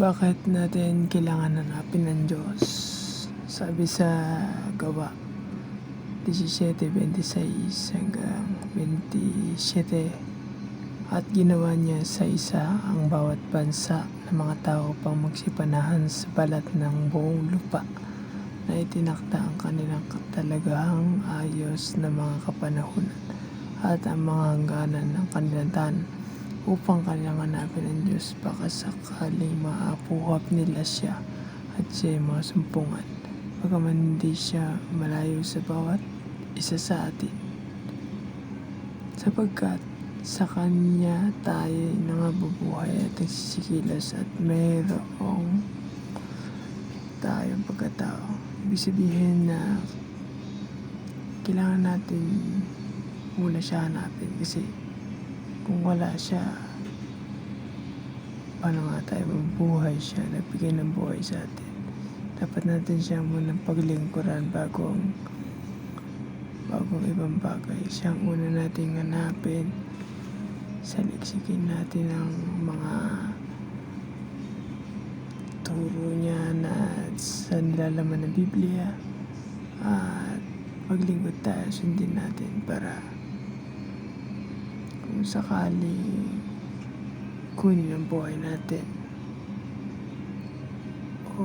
Bakit natin kailangan hanapin ng Diyos? Sabi sa gawa 17.26 hanggang 27 At ginawa niya sa isa ang bawat bansa ng mga tao pang magsipanahan sa balat ng buong lupa na itinakda ang kanilang katalagahang ayos na mga kapanahunan at ang mga hangganan ng kanilang tahanan upang kanilang hanapin ang Diyos baka sakaling maapuhap nila siya at siya ay masumpungan bagaman hindi siya malayo sa bawat isa sa atin sapagkat sa Kanya tayo nangabubuhay at nagsisikilos at mayroong tayong pagkatao. Ibig sabihin na kailangan natin muna siya hanapin kasi kung wala siya, paano nga tayo mabuhay siya, nagbigay ng buhay sa atin. Dapat natin siya muna paglingkuran bago ang bagong ibang bagay. Siya ang una nating hanapin. Saliksikin natin ang mga turo niya na sa nilalaman ng Biblia at maglingkod tayo sundin natin para kung sakali kunin ang buhay natin o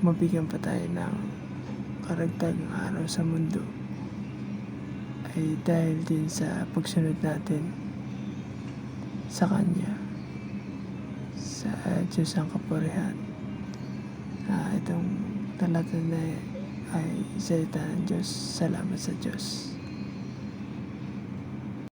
mabigyan pa tayo ng karagdagang araw sa mundo ay dahil din sa pagsunod natin sa Kanya sa Diyos ang kapurihan Ah, itong talata na ay salita ng Diyos. Salamat sa Diyos